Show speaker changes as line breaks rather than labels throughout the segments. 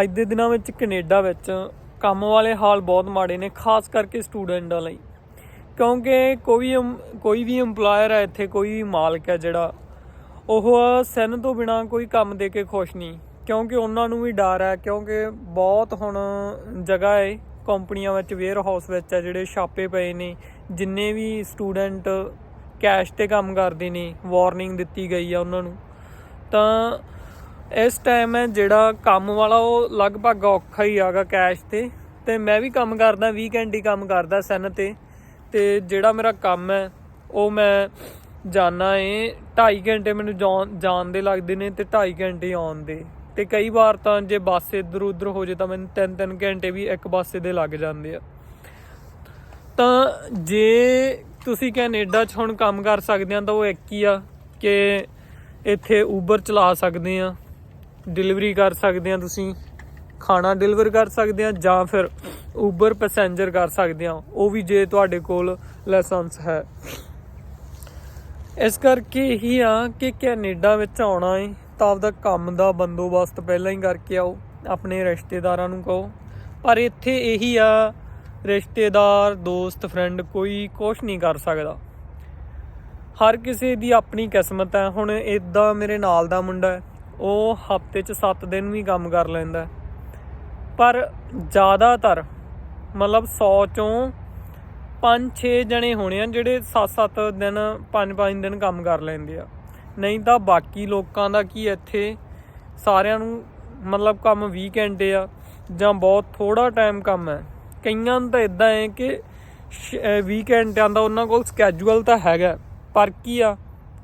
ਅੱਜ ਦੇ ਦਿਨਾਂ ਵਿੱਚ ਕੈਨੇਡਾ ਵਿੱਚ ਕੰਮ ਵਾਲੇ ਹਾਲ ਬਹੁਤ ਮਾੜੇ ਨੇ, ਖਾਸ ਕਰਕੇ ਸਟੂਡੈਂਟਾਂ ਲਈ। ਕਿਉਂਕਿ ਕੋਈ ਅਮ- ਕੋਈ ਵੀ EMPLOYER ਹੈ, ਇੱਥੇ ਕੋਈ ਵੀ ਮਾਲਕ ਹੈ ਜਿਹੜਾ, ਉਹ ਸੈਨ ਤੋਂ ਬਿਨਾ ਕੋਈ ਕੰਮ ਦੇ ਕੇ ਖੁਸ਼ ਨਹੀਂ। ਕਿਉਂਕਿ ਉਹਨਾਂ ਨੂੰ ਵੀ ਡਰ ਹੈ, ਕਿਉਂਕਿ ਬਹੁਤ ਹੁਣ ਜਗ੍ਹਾ ਹੈ, ਕੰਪਨੀਆਂ ਵਿੱਚ ਵੇਅਰ ਹਾਊਸ ਵਿੱਚ ਹੈ, ਜਿਹੜੇ ਛਾਪੇ ਪਏ ਨੇ, ਜਿੰਨੇ ਵੀ ਸਟੂਡੈਂਟ ਕੈਸ਼ ਤੇ ਕੰਮ ਕਰਦੇ ਨੇ ਵਾਰਨਿੰਗ ਦਿੱਤੀ ਗਈ ਆ ਉਹਨਾਂ ਨੂੰ। ਤਾਂ ਇਸ ਟਾਈਮ ਹੈ ਜਿਹੜਾ ਕੰਮ ਵਾਲਾ ਉਹ ਲਗਭਗ ਔਖਾ ਹੀ ਆਗਾ ਕੈਸ਼ ਤੇ। ਤੇ ਮੈਂ ਵੀ ਕੰਮ ਕਰਦਾ ਵੀਕਐਂਡ ਹੀ ਕੰਮ ਕਰਦਾ ਸੈਨ ਤੇ। ਤੇ ਜਿਹੜਾ ਮੇਰਾ ਕੰਮ ਹੈ, ਉਹ ਮੈਂ ਜਾਣਾ ਏ 2.5 ਘੰਟੇ ਮੈਨੂੰ ਜਾਣ- ਜਾਣ ਦੇ ਲੱਗਦੇ ਨੇ ਤੇ 2.5 ਘੰਟੇ ਆਉਣ ਦੇ। ਤੇ ਕਈ ਵਾਰ ਤਾਂ ਜੇ ਬੱਸ ਇੱਧਰ ਉੱਧਰ ਹੋ ਜੇ ਤਾਂ ਮੈਨੂੰ 3-3 ਘੰਟੇ ਵੀ ਇੱਕ ਬੱਸੇ ਦੇ ਲੱਗ ਜਾਂਦੇ ਆ। ਤਾਂ ਜੇ ਤੁਸੀਂ ਕੈਨੇਡਾ 'ਚ ਹੁਣ ਕੰਮ ਕਰ ਸਕਦੇ ਆ ਤਾਂ ਉਹ ਇੱਕ ਹੀ ਆ ਕਿ ਇੱਥੇ ਉਬਰ ਚਲਾ ਸਕਦੇ ਆ। ਡਿਲੀਵਰੀ ਕਰ ਸਕਦੇ ਆ ਤੁਸੀਂ, ਖਾਣਾ ਡਿਲੀਵਰ ਕਰ ਸਕਦੇ ਆ ਜਾਂ ਫਿਰ ਉਬਰ ਪੈਸੇਂਜਰ ਕਰ ਸਕਦੇ ਆ, ਉਹ ਵੀ ਜੇ ਤੁਹਾਡੇ ਕੋਲ ਲਾਇਸੈਂਸ ਹੈ। ਇਸ ਕਰਕੇ ਹੀ ਆ ਕਿ ਕੈਨੇਡਾ ਵਿੱਚ ਆਉਣਾ ਹੈ ਤਾਂ ਆਪਦਾ ਕੰਮ ਦਾ ਬੰਦੋਬਸਤ ਪਹਿਲਾਂ ਹੀ ਕਰਕੇ ਆਓ, ਆਪਣੇ ਰਿਸ਼ਤੇਦਾਰਾਂ ਨੂੰ ਕਹੋ। ਪਰ ਇੱਥੇ ਇਹੀ ਆ, ਰਿਸ਼ਤੇਦਾਰ, ਦੋਸਤ ਫਰੈਂਡ ਕੋਈ ਕੁਝ ਨਹੀਂ ਕਰ ਸਕਦਾ। ਹਰ ਕਿਸੇ ਦੀ ਆਪਣੀ ਕਿਸਮਤ ਹੈ। ਹੁਣ ਇਦਾਂ ਮੇਰੇ ਨਾਲ ਦਾ ਮੁੰਡਾ ਹੈ ਉਹ ਹਫ਼ਤੇ 'ਚ 7 ਦਿਨ ਵੀ ਕੰਮ ਕਰ ਲੈਂਦਾ ਪਰ ਜ਼ਿਆਦਾਤਰ ਮਤਲਬ 100 ਚੋਂ 5-6 ਜਣੇ ਹੋਣੇ ਆ ਜਿਹੜੇ 7-7 ਦਿਨ 5-5 ਦਿਨ ਕੰਮ ਕਰ ਲੈਂਦੇ ਆ। ਨਹੀਂ ਤਾਂ ਬਾਕੀ ਲੋਕਾਂ ਦਾ ਕੀ ਇੱਥੇ ਸਾਰਿਆਂ ਨੂੰ ਮਤਲਬ ਕੰਮ ਵੀਕਐਂਡ ਆ ਜਾਂ ਬਹੁਤ ਥੋੜਾ ਟਾਈਮ ਕੰਮ ਹੈ। ਕਈਆਂ ਨੂੰ ਤਾਂ ਇਦਾਂ ਹੈ ਕਿ ਵੀਕਐਂਡ ਆਂਦਾ ਉਹਨਾਂ ਕੋਲ ਸਕੇਜੂਅਲ ਤਾਂ ਹੈਗਾ ਪਰ ਕੀ ਆ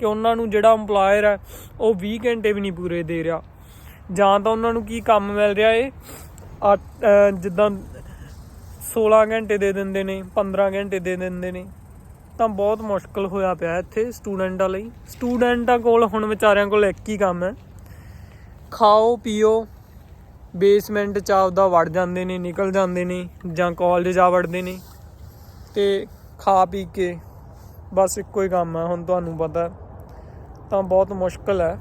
ਕਿ ਉਹਨਾਂ ਨੂੰ ਜਿਹੜਾ EMPLOYER ਹੈ, ਉਹ 20 ਘੰਟੇ ਵੀ ਨਹੀਂ ਪੂਰੇ ਦੇ ਰਿਹਾ। ਜਾਂ ਤਾਂ ਉਹਨਾਂ ਨੂੰ ਕੀ ਕੰਮ ਮਿਲ ਰਿਹਾ ਏ? ਅੱਠ- ਜਿੱਦਾਂ 16 ਘੰਟੇ ਦੇ ਦਿੰਦੇ ਨੇ 15 ਘੰਟੇ ਦੇ ਦਿੰਦੇ ਨੇ। ਤਾਂ ਬਹੁਤ ਮੁਸ਼ਕਲ ਹੋਇਆ ਪਿਆ ਇੱਥੇ ਸਟੂਡੈਂਟਾਂ ਲਈ। ਸਟੂਡੈਂਟਾਂ ਕੋਲ ਹੁਣ ਵਿਚਾਰਿਆਂ ਕੋਲ ਇੱਕ ਹੀ ਕੰਮ ਹੈ। ਖਾਓ, ਪੀਓ ਬੇਸਮੈਂਟ ਚ ਆਪਦਾ ਵੜ ਜਾਂਦੇ ਨੇ, ਨਿਕਲ ਜਾਂਦੇ ਨੇ, ਜਾਂ ਕਾਲਜ ਜਾ ਵੜਦੇ ਨੇ। ਤੇ ਖਾ ਪੀ ਕੇ ਬਸ ਇੱਕੋ ਹੀ ਕੰਮ ਹੈ, ਹੁਣ ਤੁਹਾਨੂੰ ਪਤਾ। ਤਾਂ ਬਹੁਤ ਮੁਸ਼ਕਲ ਹੈ।